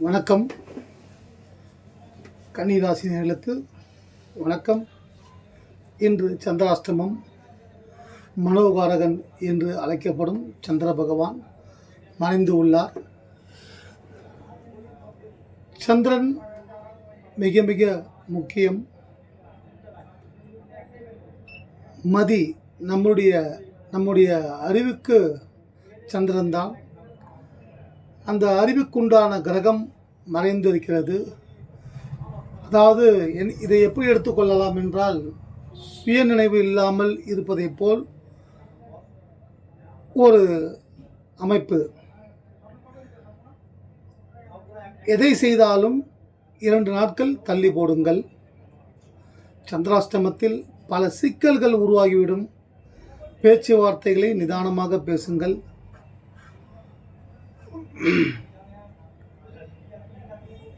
வணக்கம். கன்னிராசி நேரத்து வணக்கம். இன்று சந்திராஷ்டமம். மனோகாரகன் என்று அழைக்கப்படும் சந்திர பகவான் மறைந்து உள்ளார். சந்திரன் மிக மிக முக்கியம். மதி நம்முடைய நம்முடைய அறிவுக்கு சந்திரன்தான். அந்த அறிவுக்குண்டான கிரகம் மறைந்திருக்கிறது. அதாவது என்- இதை எப்படி எடுத்துக்கொள்ளலாம் என்றால் சுயநினைவு இல்லாமல் இருப்பதைப் போல் ஒரு அமைப்பு. எதை செய்தாலும் இரண்டு நாட்கள் தள்ளி போடுங்கள். சந்திராஷ்டமத்தில் பல சிக்கல்கள் உருவாகிவிடும். பேச்சுவார்த்தைகளை நிதானமாக பேசுங்கள்.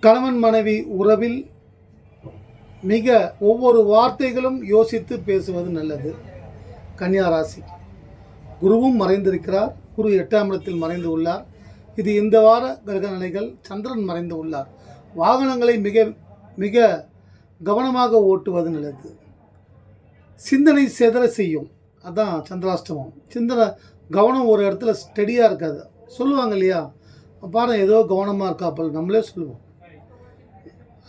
கணவன் மனைவி உறவில் மிக ஒவ்வொரு வார்த்தைகளும் யோசித்து பேசுவது நல்லது. கன்னியா ராசி. குருவும் மறைந்திருக்கிறார். குரு எட்டாம் இடத்தில் மறைந்து உள்ளார். இது இந்த வார கிரக நிலைகள். சந்திரன் மறைந்து உள்ளார். வாகனங்களை மிக மிக கவனமாக ஓட்டுவது நல்லது. சிந்தனை செதற செய்யும். அதான் சந்திராஷ்டமம். சிந்தனை கவனம் ஒரு இடத்துல ஸ்டெடியாக இருக்காது. சொல்லுவாங்க இல்லையா? பாரு ஏதோ கவனமாக இருக்காப்பல் நம்மளே சொல்லுவோம்.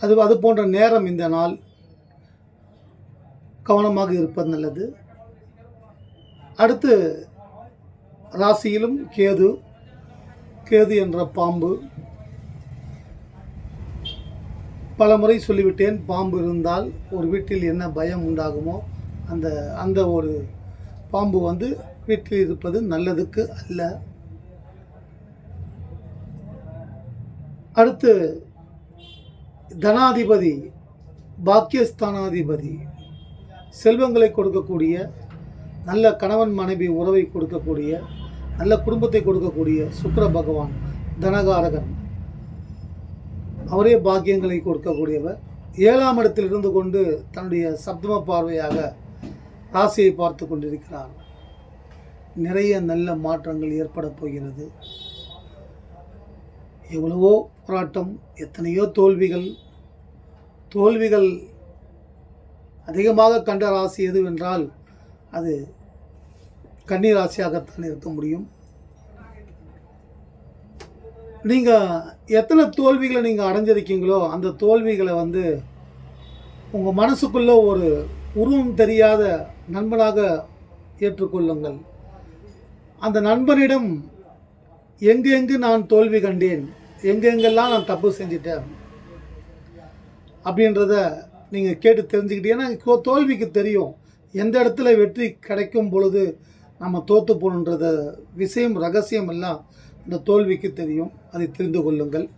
அது அது போன்ற நேரம் இந்த நாள் கவனமாக இருப்பது நல்லது. அடுத்து ராசியிலும் கேது கேது என்ற பாம்பு. பல முறை சொல்லிவிட்டேன் பாம்பு இருந்தால் ஒரு வீட்டில் என்ன பயம் உண்டாகுமோ அந்த அந்த ஒரு பாம்பு வந்து வீட்டில் இருப்பது நல்லதுக்கு அல்ல. அடுத்து தனாதிபதி பாக்கியஸ்தானாதிபதி செல்வங்களை கொடுக்கக்கூடிய நல்ல கணவன் மனைவி உறவை கொடுக்கக்கூடிய நல்ல குடும்பத்தை கொடுக்கக்கூடிய சுக்கர பகவான் தனகாரகன். அவரே பாக்கியங்களை கொடுக்கக்கூடியவர். ஏழாம் இடத்தில் இருந்து கொண்டு தன்னுடைய சப்தம பார்வையாக ராசியை பார்த்து கொண்டிருக்கிறார். நிறைய நல்ல மாற்றங்கள் ஏற்பட போகிறது. எவ்வளவோ போராட்டம் எத்தனையோ தோல்விகள். தோல்விகள் அதிகமாக கண்ட ராசி எதுவென்றால் அது கன்னி ராசியாகத்தான் இருக்க முடியும். நீங்கள் எத்தனை தோல்விகளை நீங்கள் அடைஞ்சிருக்கீங்களோ அந்த தோல்விகளை வந்து உங்கள் மனசுக்குள்ள ஒரு உருவம் தெரியாத நண்பனாக ஏற்றுக்கொள்ளுங்கள். அந்த நண்பனிடம் எங்கு எங்கு நான் தோல்வி கண்டேன் எங்கெங்கெல்லாம் நான் தப்பு செஞ்சிட்டேன் அப்படின்றத நீங்கள் கேட்டு தெரிஞ்சுக்கிட்டீங்கன்னா கோ- தோல்விக்கு தெரியும். எந்த இடத்துல வெற்றி கிடைக்கும் பொழுது நம்ம தோற்று போகணுன்றத விஷயம் ரகசியம் எல்லாம் இந்த தோல்விக்கு தெரியும். அதை தெரிந்து கொள்ளுங்கள்.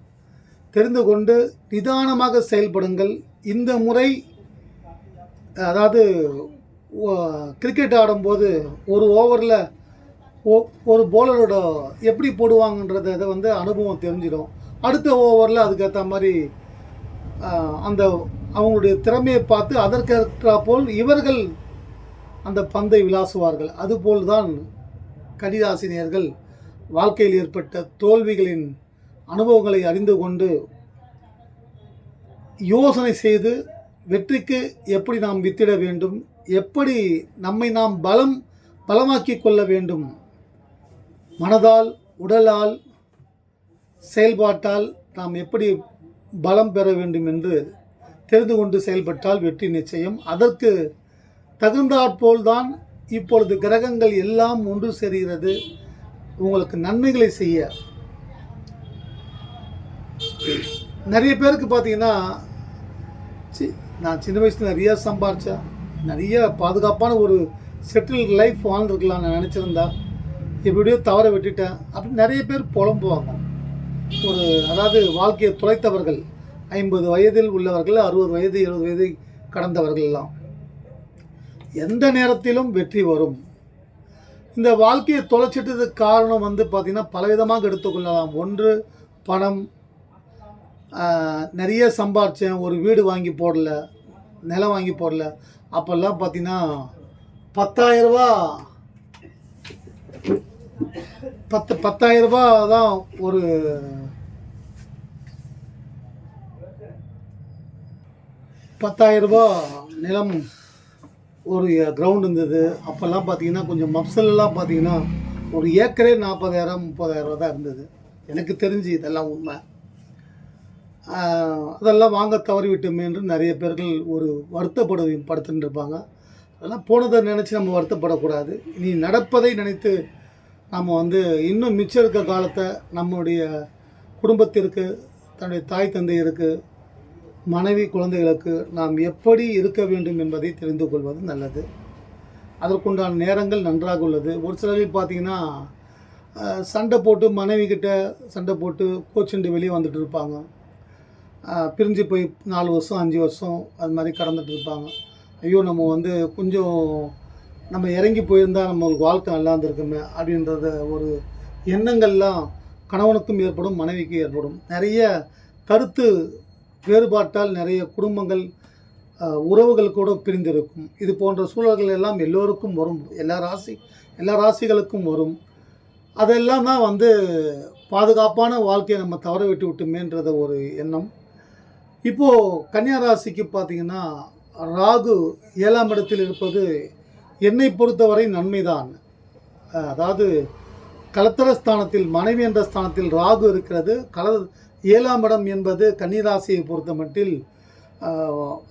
தெரிந்து கொண்டு நிதானமாக செயல்படுங்கள். இந்த முறை அதாவது கிரிக்கெட் ஆடும்போது ஒரு ஓவரில் ஒரு போலரோட எப்படி போடுவாங்கன்றத இதை வந்து அனுபவம் தெரிஞ்சிடும். அடுத்த ஓவரில் அதுக்கேற்ற மாதிரி அந்த அவங்களுடைய திறமையை பார்த்து அதற்கேற்ற போல் இவர்கள் அந்த பந்தை விளாசுவார்கள். அதுபோல் தான் கடிதாசினியர்கள் வாழ்க்கையில் ஏற்பட்ட தோல்விகளின் அனுபவங்களை அறிந்து கொண்டு யோசனை செய்து வெற்றிக்கு எப்படி நாம் வித்திட வேண்டும் எப்படி நம்மை நாம் பலம் பலமாக்கிக் கொள்ள வேண்டும் மனதால் உடலால் செயல்பாட்டால் நாம் எப்படி பலம் பெற வேண்டும் என்று தெரிந்து கொண்டு செயல்பட்டால் வெற்றி நிச்சயம். அதற்கு தகுந்தாற்போல் தான் இப்பொழுது கிரகங்கள் எல்லாம் ஒன்று சேர்கிறது. உங்களுக்கு நன்மைகளை செய்ய. நிறைய பேருக்கு பார்த்தீங்கன்னா சி நான் சின்ன வயசில் நிறைய சம்பாரித்தேன் நிறைய பாதுகாப்பான ஒரு செட்டில் லைஃப் வாழ்ந்துருக்கலாம் நான் நினச்சிருந்தேன். எப்படியோ தவற விட்டுட்டேன். அப்படின்னு நிறைய பேர் புலம்புவாங்க. ஒரு அதாவது வாழ்க்கையை துளைத்தவர்கள் ஐம்பது வயதில் உள்ளவர்கள் அறுபது வயது எழுபது வயது கடந்தவர்கள் எல்லாம். எந்த நேரத்திலும் வெற்றி வரும். இந்த வாழ்க்கையை தொலைச்சிட்டதுக்கு காரணம் வந்து பார்த்திங்கன்னா பலவிதமாக எடுத்துக்கொள்ளலாம். ஒன்று பணம். நிறைய சம்பாரித்தேன் ஒரு வீடு வாங்கி போடல. நிலம் வாங்கி போடல. அப்போல்லாம் பார்த்தீங்கன்னா பத்தாயிரரூபா பத்து பத்தாயிரம் ரூபா தான் ஒரு பத்தாயிரம் ரூபா நிலம் ஒரு கிரவுண்ட் இருந்தது. அப்போல்லாம் பார்த்தீங்கன்னா கொஞ்சம் மப்சல்லாம் பார்த்தீங்கன்னா ஒரு ஏக்கரே நாற்பதாயிரம் முப்பதாயிரம் ரூபா தான் இருந்தது. எனக்கு தெரிஞ்சு இதெல்லாம் உண்மை. அதெல்லாம் வாங்க தவறிவிட்டோமே என்று நிறைய பேர்கள் ஒரு வருத்தப்படு படுத்துட்டு இருப்பாங்க அதெல்லாம் போனதை நினச்சி நம்ம வருத்தப்படக்கூடாது. இனி நடப்பதை நினைத்து நம்ம வந்து இன்னும் மிச்சம் இருக்க காலத்தை நம்முடைய குடும்பத்திற்கு தன்னுடைய தாய் தந்தையருக்கு மனைவி குழந்தைகளுக்கு நாம் எப்படி இருக்க வேண்டும் என்பதை தெரிந்து கொள்வது நல்லது. அதற்குண்டான நேரங்கள் நன்றாக உள்ளது. ஒரு சிலரில் பார்த்தீங்கன்னா சண்டை போட்டு மனைவி கிட்ட சண்டை போட்டு கோச்சுண்டு வெளியே வந்துட்டு இருப்பாங்க. பிரிஞ்சு போய் நாலு வருஷம் அஞ்சு வருஷம் அது மாதிரி கடந்துட்டு இருப்பாங்க. ஐயோ நம்ம வந்து கொஞ்சம் நம்ம இறங்கி போயிருந்தால் நம்மளுக்கு வாழ்க்கை நல்லா இருந்திருக்குமே அப்படின்றத ஒரு எண்ணங்கள்லாம் கணவனுக்கும் ஏற்படும் மனைவிக்கும் ஏற்படும். நிறைய கருத்து வேறுபாட்டால் நிறைய குடும்பங்கள் உறவுகள் கூட பிரிந்திருக்கும். இது போன்ற சூழல்கள் எல்லாம் எல்லோருக்கும் வரும். எல்லா ராசி எல்லா ராசிகளுக்கும் வரும். அதெல்லாம் தான் வந்து பாதுகாப்பான வாழ்க்கையை நம்ம தவற விட்டு விட்டுமேன்றத ஒரு எண்ணம். இப்போது கன்னியா ராசிக்கு பார்த்தீங்கன்னா ராகு ஏழாம் இடத்தில் இருப்பது என்னை பொறுத்தவரை நன்மைதான். அதாவது கலத்தர ஸ்தானத்தில் மனைவி என்ற ஸ்தானத்தில் ராகு இருக்கிறது. கல ஏழாம் இடம் என்பது கன்னிராசியை பொறுத்த மட்டில்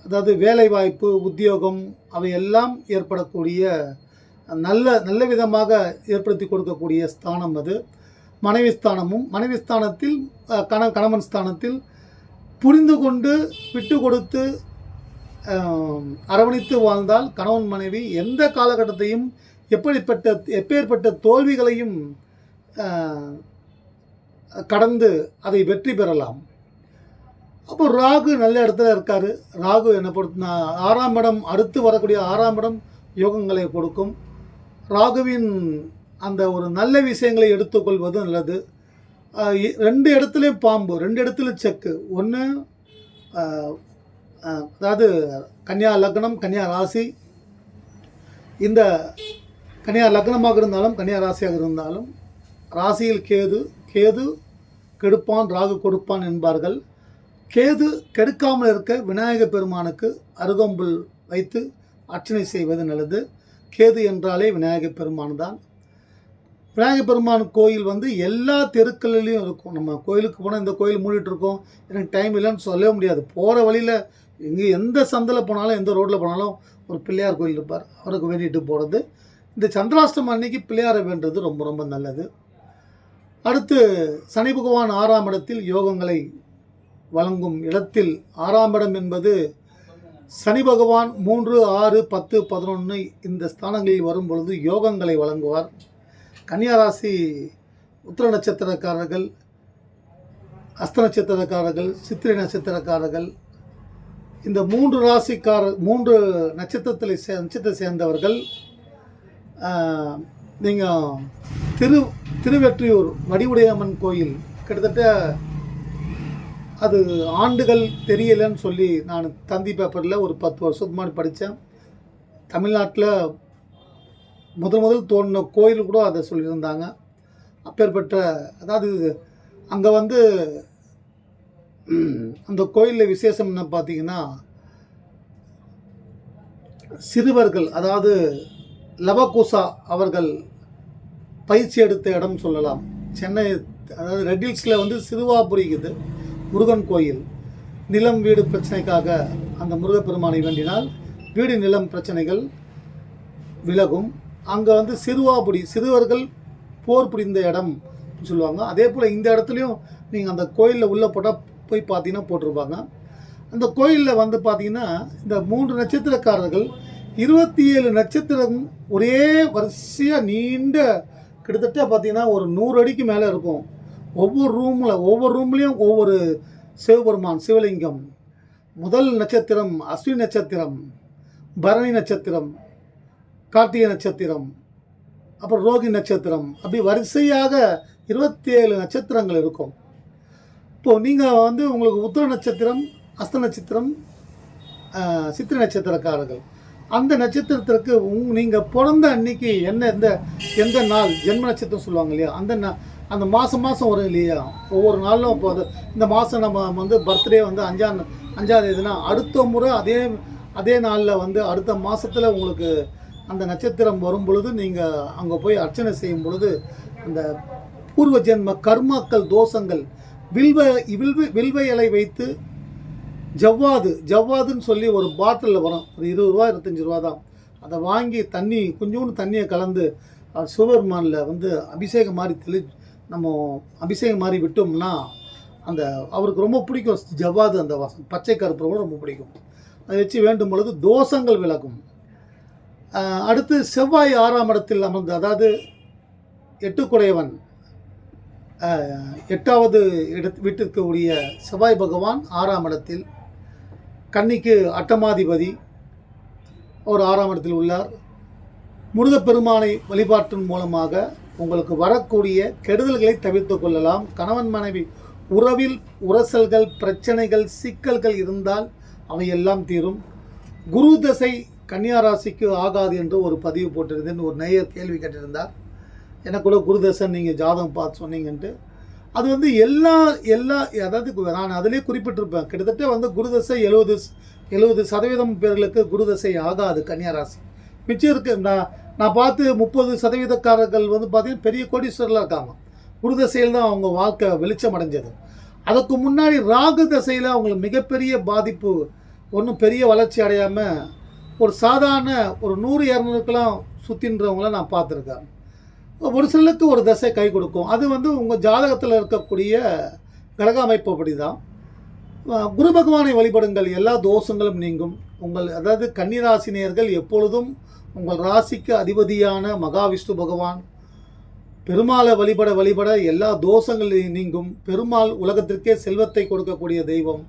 அதாவது வேலைவாய்ப்பு உத்தியோகம் அவையெல்லாம் ஏற்படக்கூடிய நல்ல நல்ல விதமாக ஏற்படுத்தி கொடுக்கக்கூடிய ஸ்தானம் அது. மனைவி ஸ்தானமும் மனைவி ஸ்தானத்தில் கண கணவன் ஸ்தானத்தில் புரிந்து கொண்டு விட்டு கொடுத்து அரவணைத்து வாழ்ந்தால் கணவன் மனைவி எந்த காலகட்டத்தையும் எப்படிப்பட்ட எப்பேற்பட்ட தோல்விகளையும் கடந்து அதை வெற்றி பெறலாம். அப்போ ராகு நல்ல இடத்துல இருக்காரு. ராகு என்னை பொறுத்த நான் ஆறாம் இடம் அடுத்து வரக்கூடிய ஆறாம் இடம் யோகங்களை கொடுக்கும். ராகுவின் அந்த ஒரு நல்ல விஷயங்களை எடுத்துக்கொள்வது நல்லது. ரெண்டு இடத்துலையும் பாம்பு ரெண்டு இடத்துல செக்கு. ஒன்று அதாவது கன்னியா லக்னம் கன்னியா ராசி. இந்த கன்னியா லக்னமாக இருந்தாலும் கன்னியா ராசியாக இருந்தாலும் ராசியில் கேது கேது கெடுப்பான் ராகு கொடுப்பான் என்பார்கள். கேது கெடுக்காமல் இருக்க விநாயக பெருமானுக்கு அருகம்புல் வைத்து அர்ச்சனை செய்வது நல்லது. கேது என்றாலே விநாயக பெருமான் தான். விநாயக பெருமான் கோயில் வந்து எல்லா தெருக்கள்லேயும் இருக்கும். நம்ம கோயிலுக்கு போனால் இந்த கோயில் மூடிட்டு இருக்கோம். எனக்கு டைம் இல்லைன்னு சொல்லவே முடியாது. போகிற வழியில் எங்கே எந்த சந்தில் போனாலும் எந்த ரோட்டில் போனாலும் ஒரு பிள்ளையார் கோயில் இருப்பார். அவருக்கு வேண்டிட்டு போகிறது இந்த சந்திராஷ்டமம் அன்னைக்கு பிள்ளையாரை வேண்டுறது ரொம்ப ரொம்ப நல்லது. அடுத்து சனி பகவான் ஆறாம் இடத்தில் யோகங்களை வழங்கும் இடத்தில் ஆறாம் இடம் என்பது சனி பகவான் மூன்று ஆறு பத்து பதினொன்று இந்த ஸ்தானங்களில் வரும் பொழுது யோகங்களை வழங்குவார். கன்னியாராசி உத்திர நட்சத்திரக்காரர்கள் அஸ்த நட்சத்திரக்காரர்கள் சித்திரை நட்சத்திரக்காரர்கள் இந்த மூன்று ராசிக்கார மூன்று நட்சத்திரத்தில் சே நட்சத்திரத்தை சேர்ந்தவர்கள் நீங்கள் திரு திருவெற்றியூர் வடிவுடையம்மன் கோயில் கிட்டத்தட்ட அது ஆண்டுகள் தெரியலைன்னு சொல்லி நான் தந்தி பேப்பரில் ஒரு பத்து வருஷத்துக்கு முன்னாடி படித்தேன் தமிழ்நாட்டில் முதல் முதல் தோன்றின கோயில் கூட அதை சொல்லியிருந்தாங்க. அப்பேற்பட்ட அதாவது அங்கே வந்து அந்த கோயிலில் விசேஷம் என்ன பார்த்தீங்கன்னா சிறுவர்கள் அதாவது லவகுசா அவர்கள் பயிற்சி எடுத்த இடம் சொல்லலாம். சென்னை அதாவது ரெட்டில்ஸில் வந்து சிறுவாபுரிக்குது முருகன் கோயில். நிலம் வீடு பிரச்சனைக்காக அந்த முருகப்பெருமானை வேண்டினால் வீடு நிலம் பிரச்சனைகள் விலகும். அங்கே வந்து சிறுவாபுடி சிறுவர்கள் போர் புரிந்த இடம் சொல்லுவாங்க. அதே போல் இந்த இடத்துலையும் நீங்கள் அந்த கோயிலில் உள்ளே போட்டால் போய் பார்த்தீங்கன்னா போட்டிருப்பாங்க. அந்த கோயிலில் வந்து பார்த்தீங்கன்னா இந்த மூன்று நட்சத்திரக்காரர்கள் இருபத்தி ஏழு நட்சத்திரம் ஒரே வரிசையாக நீண்ட கிட்டத்தட்ட பார்த்தீங்கன்னா ஒரு நூறு அடிக்கு மேலே இருக்கும். ஒவ்வொரு ரூமில் ஒவ்வொரு ரூம்லேயும் ஒவ்வொரு சிவபெருமான் சிவலிங்கம். முதல் நட்சத்திரம் அஸ்வினி நட்சத்திரம் பரணி நட்சத்திரம் கார்த்திகை நட்சத்திரம் அப்புறம் ரோகி நட்சத்திரம். அப்படி வரிசையாக இருபத்தி ஏழு நட்சத்திரங்கள் இருக்கும். இப்போது நீங்கள் வந்து உங்களுக்கு உத்திர நட்சத்திரம் அஸ்த நட்சத்திரம் சித்திர நட்சத்திரக்காரர்கள். அந்த நட்சத்திரத்திற்கு உங் நீங்கள் பிறந்த அன்னைக்கு என்ன எந்த எந்த நாள்? ஜென்ம நட்சத்திரம் சொல்லுவாங்க இல்லையா? அந்த நா- அந்த மாதம் மாதம் வரும் இல்லையா? ஒவ்வொரு நாளும் இப்போ அது இந்த மாதம் நம்ம வந்து பர்த்டே வந்து அஞ்சாம் அஞ்சாவது எதுனா அடுத்த முறை அதே அதே நாளில் வந்து அடுத்த மாதத்தில் உங்களுக்கு அந்த நட்சத்திரம் வரும் பொழுது நீங்கள் அங்கே போய் அர்ச்சனை செய்யும் பொழுது அந்த பூர்வ ஜென்ம கர்மாக்கள் தோஷங்கள் வில்வ வில்வ வில்வ இலை வைத்து ஜவ்வாது ஜவ்வாதுன்னு சொல்லி ஒரு பாட்டிலில் வரும். ஒரு இருபது ரூபா இருபத்தஞ்சி ரூபா தான். அதை வாங்கி தண்ணி கொஞ்சோண்டு தண்ணியை கலந்து சிவபெருமானில் வந்து அபிஷேகம் மாதிரி தெளி நம்ம அபிஷேகம் மாதிரி விட்டோம்னா அந்த அவருக்கு ரொம்ப பிடிக்கும். ஜவ்வாது அந்த வாசம் பச்சை கருப்பு கூட ரொம்ப பிடிக்கும். அதை வச்சு வேண்டும் பொழுது தோஷங்கள் விளக்கும். அடுத்து செவ்வாய் ஆறாம் இடத்தில் அமர்ந்து அதாவது எட்டுக்குடையவன். எட்டாவது இட வீட்டிற்குரிய செவ்வாய் பகவான் ஆறாம் இடத்தில் கன்னிக்கு அட்டமாதிபதி அவர் ஆறாம் இடத்தில் உள்ளார். முருகப்பெருமானை வழிபாட்டின் மூலமாக உங்களுக்கு வரக்கூடிய கெடுதல்களை தவிர்த்து கொள்ளலாம். கணவன் மனைவி உறவில் உரசல்கள் பிரச்சனைகள் சிக்கல்கள் இருந்தால் அவையெல்லாம் தீரும். குரு தசை கன்னியாராசிக்கு ஆகாது என்று ஒரு பதிவு போட்டிருந்தேன். ஒரு நேயர் கேள்வி கேட்டிருந்தார். எனக்குள்ளே கூட நீங்கள் ஜாதகம் பார்த்து சொன்னீங்கன்ட்டு அது வந்து எல்லா எல்லா அதாவது நான் அதிலே குறிப்பிட்டிருப்பேன் கிட்டத்தட்ட வந்து குருதசை எழுபது எழுபது சதவீதம் பேர்களுக்கு குருதசை ஆகாது கன்னியாராசி. மிச்சம் இருக்கு நான் நான் பார்த்து முப்பது சதவீதக்காரர்கள் வந்து பார்த்தீங்கன்னா பெரிய கோடீஸ்வரில் இருக்காங்க. குருதசையில் தான் அவங்க வாழ்க்கை வெளிச்சம் அடைஞ்சது. அதுக்கு முன்னாடி ராகு தசையில் அவங்களுக்கு மிகப்பெரிய பாதிப்பு ஒன்றும் பெரிய வளர்ச்சி அடையாமல் ஒரு சாதாரண ஒரு நூறு இரநூறுக்கெல்லாம் சுற்றின்றவங்கள நான் பார்த்துருக்கேன். ஒரு சிலருக்கு ஒரு தசை கை கொடுக்கும். அது வந்து உங்கள் ஜாதகத்தில் இருக்கக்கூடிய கிரக அமைப்பு அப்படி தான் குரு பகவானை வழிபடுங்கள். எல்லா தோஷங்களும் நீங்கும். உங்கள் அதாவது கன்னிராசினியர்கள் எப்பொழுதும் உங்கள் ராசிக்கு அதிபதியான மகாவிஷ்ணு பகவான். பெருமாளை வழிபட வழிபட எல்லா தோஷங்களையும் நீங்கும். பெருமாள் உலகத்திற்கே செல்வத்தை கொடுக்கக்கூடிய தெய்வம்.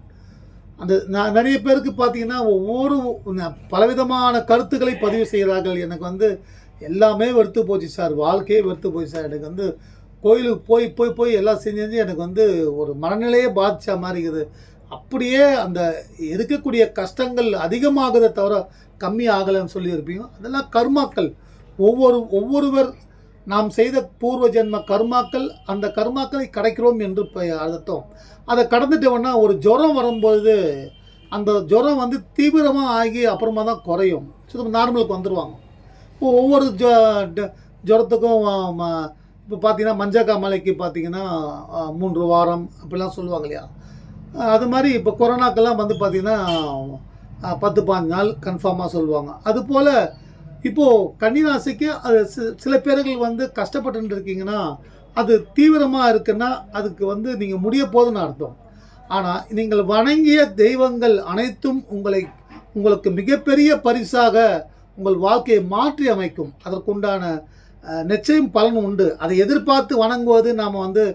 அந்த நான் நிறைய பேருக்கு பார்த்தீங்கன்னா ஒவ்வொரு பலவிதமான கருத்துக்களை பதிவு செய்கிறார்கள். எனக்கு வந்து எல்லாமே வெறுத்து போச்சு சார். வாழ்க்கையே வெறுத்து போச்சு சார். எனக்கு வந்து கோயிலுக்கு போய் போய் போய் எல்லாம் செஞ்சு செஞ்சு எனக்கு வந்து ஒரு மனநிலையே பாதித்த மாதிரி இருக்குது. அப்படியே அந்த இருக்கக்கூடிய கஷ்டங்கள் அதிகமாகுதே தவிர கம்மி ஆகலைன்னு சொல்லியிருப்பீங்க. அதெல்லாம் கர்மாக்கள். ஒவ்வொரு ஒவ்வொருவர் நாம் செய்த பூர்வ ஜென்ம கர்மாக்கள் அந்த கர்மாக்களை கடைக்கிறோம் என்று அர்த்தம். அதை கடந்துட்டோம்னா ஒரு ஜுரம் வரும்போது அந்த ஜுரம் வந்து தீவிரமாக ஆகி அப்புறமா தான் குறையும். சுத்தம் நார்மலுக்கு வந்துடுவாங்க ஒவ்வொரு ஜ ட- ஜுரத்துக்கும் இப்போ பார்த்தீங்கன்னா மஞ்சக்காமலைக்கு பார்த்தீங்கன்னா மூன்று வாரம் அப்படிலாம் சொல்லுவாங்க இல்லையா? அது மாதிரி இப்போ கொரோனாக்கெல்லாம் வந்து பார்த்திங்கன்னா பத்து பாஞ்சு நாள் கன்ஃபார்மாக சொல்லுவாங்க. அதுபோல் இப்போது கன்னிராசிக்கு அது சில பேர்கள் வந்து கஷ்டப்பட்டு இருக்கீங்கன்னா அது தீவிரமாக இருக்குன்னா அதுக்கு வந்து நீங்கள் முடிய போதுன்னு அர்த்தம். ஆனால் நீங்கள் வணங்கிய தெய்வங்கள் அனைத்தும் உங்களை உங்களுக்கு மிகப்பெரிய பரிசாக உங்கள் வாழ்க்கையை மாற்றி அமைக்கும். அதற்குண்டான நிச்சயம் பலன் உண்டு. அதை எதிர்பார்த்து வணங்குவது நாம் வந்து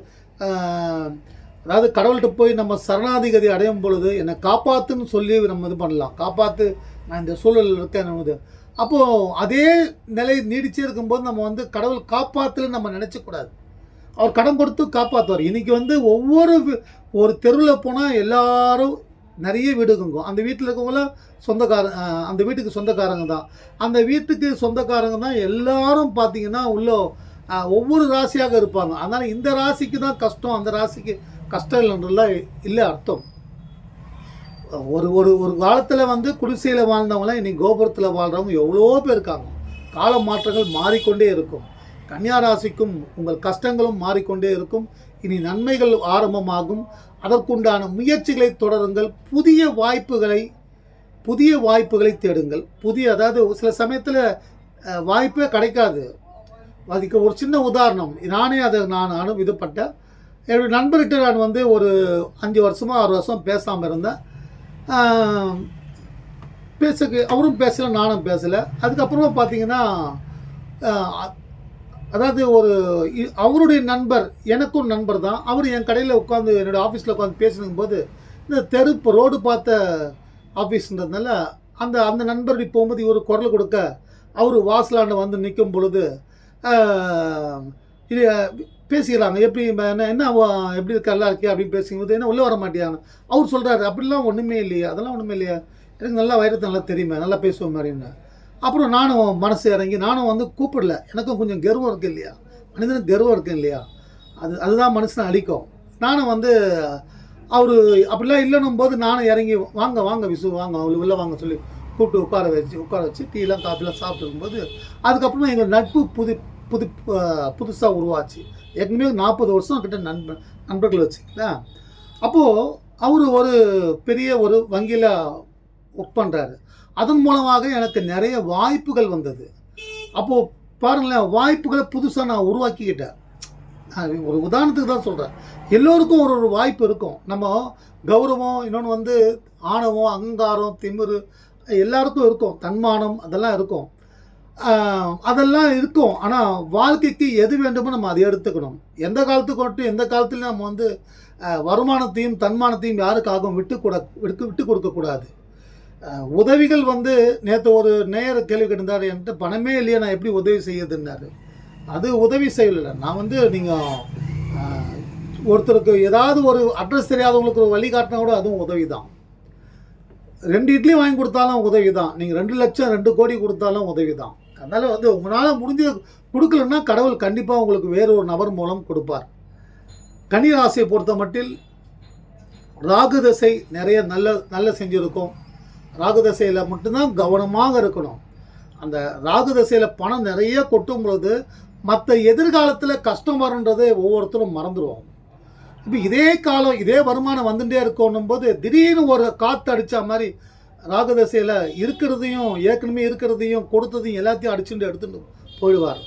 அதாவது கடவுள்கிட்ட போய் நம்ம சரணாதிகதி அடையும் பொழுது என்னை காப்பாத்துன்னு சொல்லி நம்ம இது பண்ணலாம். காப்பாற்று நான் இந்த சூழலில் இருக்கேன் அப்போது அதே நிலை நீடிச்சே இருக்கும்போது நம்ம வந்து கடவுள் காப்பாற்றுன்னு நம்ம நினச்சக்கூடாது. அவர் கடன் கொடுத்து காப்பாற்றுவார் இன்றைக்கி வந்து ஒவ்வொரு ஒரு தெருவில் போனால் எல்லாரும் நிறைய வீடுங்க அந்த வீட்டில் இருக்கவங்களாம் சொந்தக்கார அந்த வீட்டுக்கு சொந்தக்காரங்க தான். அந்த வீட்டுக்கு சொந்தக்காரங்க தான் எல்லாரும் பார்த்தீங்கன்னா உள்ள ஒவ்வொரு ராசியாக இருப்பாங்க. அதனால் இந்த ராசிக்கு தான் கஷ்டம் அந்த ராசிக்கு கஷ்டம் இல்லைன்றலாம் இல்லை அர்த்தம். ஒரு ஒரு ஒரு காலத்தில் வந்து குடிசையில் வாழ்ந்தவங்களாம் இன்னைக்கு கோபுரத்தில் வாழ்கிறவங்க எவ்வளோ பேர் இருக்காங்க. கால மாற்றங்கள் மாறிக்கொண்டே இருக்கும். கன்னியா ராசிக்கும் உங்கள் கஷ்டங்களும் மாறிக்கொண்டே இருக்கும். இனி நன்மைகள் ஆரம்பமாகும். அதற்குண்டான முயற்சிகளை தொடருங்கள். புதிய வாய்ப்புகளை புதிய வாய்ப்புகளை தேடுங்கள். புதிய அதாவது சில சமயத்தில் வாய்ப்பே கிடைக்காது. அதுக்கு ஒரு சின்ன உதாரணம். நானே அதை நான் அனு இதுப்பட்டேன் என்னுடைய நண்பர்கிட்ட நான் வந்து ஒரு அஞ்சு வருஷமாக ஆறு வருஷம் பேசாமல் இருந்தேன். பேச பேசக்கு அவரும் பேசலை நானும் பேசலை. அதுக்கப்புறமா பார்த்தீங்கன்னா அதாவது ஒரு இ- அவருடைய நண்பர் எனக்கும் நண்பர் தான் அவர் என் கடையில் உட்காந்து என்னோடய ஆஃபீஸில் உட்காந்து பேசுனும் போது இந்த தெரு ரோடு பார்த்த ஆஃபீஸ்ன்றதுனால அந்த அந்த நண்பர் போகும்போது இவர் குரல் கொடுக்க அவர் வாசலாண்ட வந்து நிற்கும் பொழுது இது பேசிக்கிறாங்க. எப்படி என்ன என்ன எப்படி இருக்க நல்லா இருக்கே அப்படின்னு பேசும்போது என்ன உள்ளே வர மாட்டேங்கிறாங்க அவர் சொல்கிறாரு அப்படிலாம் ஒன்றுமே இல்லையே அதெல்லாம் ஒன்றுமே இல்லையா. எனக்கு நல்லா வைரத்தை நல்லா தெரியுமே நல்லா பேசுவேன் மாதிரின்னு அப்புறம் நானும் மனசு இறங்கி நானும் வந்து கூப்பிடல. எனக்கும் கொஞ்சம் கர்வம் இருக்கு இல்லையா? மனிதனுக்கு கர்வம் இருக்கு இல்லையா? அது அதுதான் மனுஷனை அழிக்கும் நானும் வந்து அவர் அப்படிலாம் இல்லைன்னும் போது நானும் இறங்கி வாங்க வாங்க விசு வாங்க அவளுக்கு உள்ளே வாங்க சொல்லி கூப்பிட்டு உட்கார வச்சு உட்கார வச்சு டீலாம் காஃபிலாம் சாப்பிட்டு இருக்கும்போது அதுக்கப்புறமா எங்கள் நட்பு புது புது புதுசாக உருவாச்சு. ஏற்கனவே நாற்பது வருஷம் கிட்ட நண்பன் நண்பர்கள் வச்சுக்கலாம் அப்போது அவர் ஒரு பெரிய ஒரு வங்கியில் ஒர்க் பண்ணுறாரு அதன் மூலமாக எனக்கு நிறைய வாய்ப்புகள் வந்தது. அப்போது பாருங்களேன் வாய்ப்புகளை புதுசாக நான் உருவாக்கிக்கிட்டேன். நான் ஒரு உதாரணத்துக்கு தான் சொல்கிறேன் எல்லோருக்கும் ஒரு ஒரு வாய்ப்பு இருக்கும். நம்ம கௌரவம் இன்னொன்று வந்து ஆணவம் அகங்காரம் திமிரு எல்லாருக்கும் இருக்கும். தன்மானம் அதெல்லாம் இருக்கும். அதெல்லாம் இருக்கும். ஆனால் வாழ்க்கைக்கு எது வேண்டுமோ நம்ம அதை எடுத்துக்கணும். எந்த காலத்துக்கு மட்டும் எந்த காலத்துலையும் நம்ம வந்து வருமானத்தையும் தன்மானத்தையும் யாருக்காகவும் விட்டு கூட விட்டு விட்டு கொடுக்கக்கூடாது உதவிகள் வந்து நேற்று ஒரு நேயர் கேள்வி கேட்டிருந்தார் என்கிட்ட பணமே இல்லையே நான் எப்படி உதவி செய்யுதுன்னாரு அது உதவி செய்யலை நான் வந்து நீங்கள் ஒருத்தருக்கு ஏதாவது ஒரு அட்ரஸ் தெரியாதவங்களுக்கு ஒரு வழிகாட்டினா கூட அதுவும் உதவி தான் ரெண்டு இட்லி வாங்கி கொடுத்தாலும் உதவி தான் நீங்கள் ரெண்டு லட்சம் ரெண்டு கோடி கொடுத்தாலும் உதவி தான் அதனால் வந்து உங்களால் முடிஞ்ச கொடுக்கலன்னா கடவுள் கண்டிப்பாக உங்களுக்கு வேறு ஒரு நபர் மூலம் கொடுப்பார். கன்னிராசியை பொறுத்த மட்டில் ராகு தசை நிறைய நல்ல நல்ல செஞ்சுருக்கும். ராகு தசையில் மட்டும்தான் கவனமாக இருக்கணும். அந்த ராகு தசையில் பணம் நிறைய கொட்டும் பொழுது மற்ற எதிர்காலத்தில் கஷ்டம் வருன்றதை ஒவ்வொருத்தரும் மறந்துடுவோம் இப்போ இதே காலம் இதே வருமானம் வந்துட்டே இருக்கணும் போது திடீர்னு ஒரு காற்று அடித்த மாதிரி ராகதசையில் இருக்கிறதையும் ஏற்கனவே இருக்கிறதையும் கொடுத்ததையும் எல்லாத்தையும் அடிச்சுட்டு எடுத்துட்டு போயிடுவார்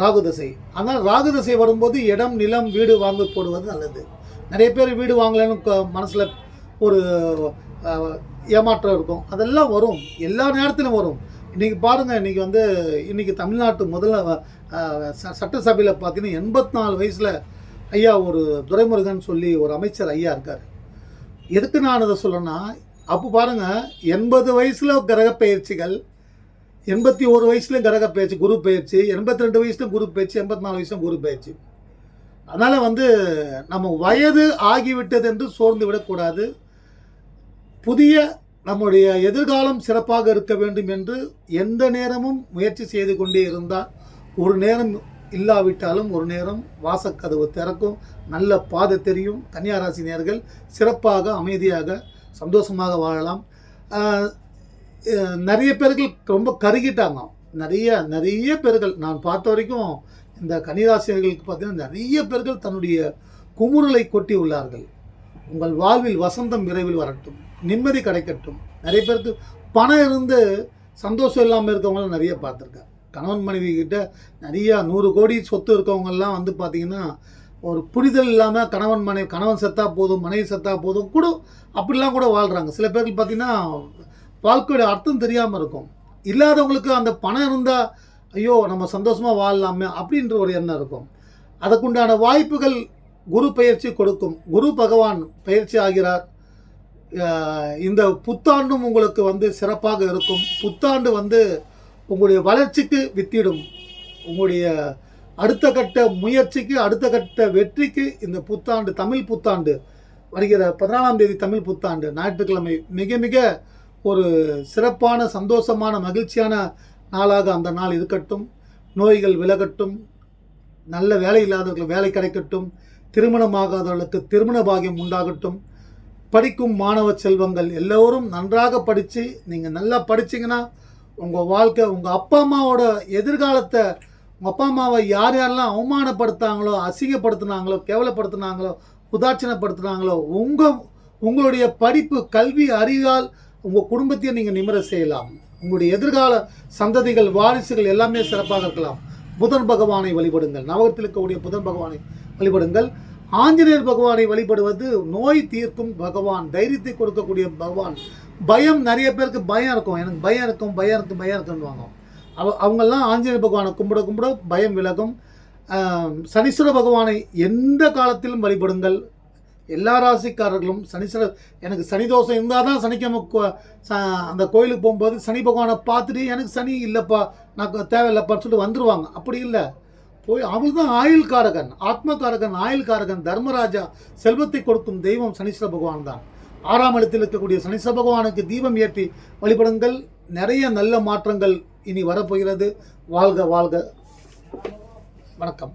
ராகுதசை. ஆனால் ராகுதசை வரும்போது இடம் நிலம் வீடு வாங்க போடுவது நல்லது. நிறைய பேர் வீடு வாங்கலைன்னு மனசில் ஒரு ஏமாற்றம் இருக்கும். அதெல்லாம் வரும். எல்லா நேரத்திலும் வரும். இன்றைக்கி பாருங்கள் இன்றைக்கி வந்து இன்றைக்கி தமிழ்நாட்டு முதல்ல ச- சட்டசபையில் பார்த்தீங்கன்னா எண்பத்தி நாலு வயசில் ஐயா ஒரு துரைமுருகன் சொல்லி ஒரு அமைச்சர் ஐயா இருக்கார். எதுக்கு நான் இதை சொல்கிறேன்னா அப்போ பாருங்கள் எண்பது வயசில் கிரக பயிற்சிகள் எண்பத்தி ஒரு வயசுல கிரக பயிற்சி குரு பயிற்சி எண்பத்தி ரெண்டு வயசுல குரு பயிற்சி எண்பத்தி நாலு வயசுல குரு பயிற்சி அதனால் வந்து நம்ம வயது ஆகிவிட்டது என்று சோர்ந்து விடக்கூடாது. புதிய நம்முடைய எதிர்காலம் சிறப்பாக இருக்க வேண்டும் என்று எந்த நேரமும் முயற்சி செய்து கொண்டே இருந்தால் ஒரு நேரம் இல்லாவிட்டாலும் ஒரு நேரம் வாசக்கதவு திறக்கும். நல்ல பாதை தெரியும். கன்னியாராசி நேர்கள் சிறப்பாக அமைதியாக சந்தோஷமாக வாழலாம். நிறைய பேர்கள் ரொம்ப கருகிட்டாங்க. நிறைய நிறைய பேர்கள் நான் பார்த்த வரைக்கும் இந்த கன்னிராசியர்களுக்கு பார்த்தீங்கன்னா நிறைய பேர்கள் தன்னுடைய குமுறலை கொட்டி உள்ளார்கள். உங்கள் வாழ்வில் வசந்தம் விரைவில் வரட்டும். நிம்மதி கிடைக்கட்டும். நிறைய பேருக்கு பணம் இருந்து சந்தோஷம் இல்லாமல் இருக்கவங்களும் நிறைய பார்த்துருக்கேன் கணவன் மனைவி கிட்ட நிறையா நூறு கோடி சொத்து இருக்கவங்கெல்லாம் வந்து பார்த்தீங்கன்னா ஒரு புரிதல் இல்லாமல் கணவன் மனைவி கணவன் செத்தா போதும் மனைவி செத்தா போதும் கூட அப்படிலாம் கூட வாழ்கிறாங்க சில பேருக்கு பார்த்தீங்கன்னா வாழ்க்கையோட அர்த்தம் தெரியாமல் இருக்கும். இல்லாதவங்களுக்கு அந்த பணம் இருந்தால் ஐயோ நம்ம சந்தோஷமாக வாழலாமே அப்படின்ற ஒரு எண்ணம் இருக்கும். அதற்குண்டான வாய்ப்புகள் குரு பயிற்சி கொடுக்கும். குரு பகவான் பயிற்சி ஆகிறார். இந்த புத்தாண்டும் உங்களுக்கு வந்து சிறப்பாக இருக்கும். புத்தாண்டு வந்து உங்களுடைய வளர்ச்சிக்கு வித்திடும். உங்களுடைய அடுத்த கட்ட முயற்சிக்கு அடுத்த கட்ட வெற்றிக்கு இந்த புத்தாண்டு தமிழ் புத்தாண்டு வருகிற பதினாலாம் தேதி தமிழ் புத்தாண்டு ஞாயிற்றுக்கிழமை மிக மிக ஒரு சிறப்பான சந்தோஷமான மகிழ்ச்சியான நாளாக அந்த நாள் இருக்கட்டும். நோய்கள் விலகட்டும். நல்ல வேலை இல்லாதவர்களுக்கு வேலை கிடைக்கட்டும். திருமணமாகாதவர்களுக்கு திருமண பாகியம் உண்டாகட்டும். படிக்கும் மாணவ செல்வங்கள் எல்லோரும் நன்றாக படித்து நீங்கள் நல்லா படிச்சீங்கன்னா உங்கள் வாழ்க்கை உங்கள் அப்பா அம்மாவோட எதிர்காலத்தை உங்கள் அப்பா அம்மாவை யார் யாரெல்லாம் அவமானப்படுத்தாங்களோ அசிங்கப்படுத்துனாங்களோ கேவலப்படுத்துனாங்களோ உதாட்சணப்படுத்துனாங்களோ உங்கள் உங்களுடைய படிப்பு கல்வி அறிவால் உங்கள் குடும்பத்தையும் நீங்கள் நிமிர செய்யலாம். உங்களுடைய எதிர்கால சந்ததிகள் வாரிசுகள் எல்லாமே சிறப்பாக இருக்கலாம். புதன் பகவானை வழிபடுங்கள். நவகத்தில் இருக்கக்கூடிய புதன் பகவானை வழிபடுங்கள். ஆஞ்சநேயர் பகவானை வழிபடுவது நோய் தீர்க்கும் பகவான் தைரியத்தை கொடுக்கக்கூடிய பகவான். பயம் நிறைய பேருக்கு பயம் இருக்கும். எனக்கு பயம் இருக்கும் பயம் இருக்கும் பயம் இருக்குன்னுவாங்க. அவ அவங்கெல்லாம் ஆஞ்சநேயர் பகவானை கும்பிட கும்பிட பயம் விலகும். சனீஸ்வர பகவானை எந்த காலத்திலும் வழிபடுங்கள். எல்லா ராசிக்காரர்களும் சனீஸ்வர எனக்கு சனி தோஷம் இருந்தால் தான் சனிக்கிழமை கோ- அந்த கோயிலுக்கு போகும்போது சனி பகவானை பார்த்துட்டு எனக்கு சனி இல்லைப்பா நான் தேவையில்லைப்பான்னு சொல்லிட்டு வந்துடுவாங்க அப்படி இல்லை. போய் அவள் தான் ஆயுள் காரகன் ஆத்ம காரகன் ஆயுள் காரகன் தர்மராஜா செல்வத்தை கொடுக்கும் தெய்வம் சனீஸ்வர பகவான் தான். ஆறாம் இடத்தில் இருக்கக்கூடிய சனீஸ்வர பகவானுக்கு தீபம் ஏற்றி வழிபடுங்கள். நிறைய நல்ல மாற்றங்கள் இனி வரப்போகிறது. வாழ்க வாழ்க. வணக்கம்.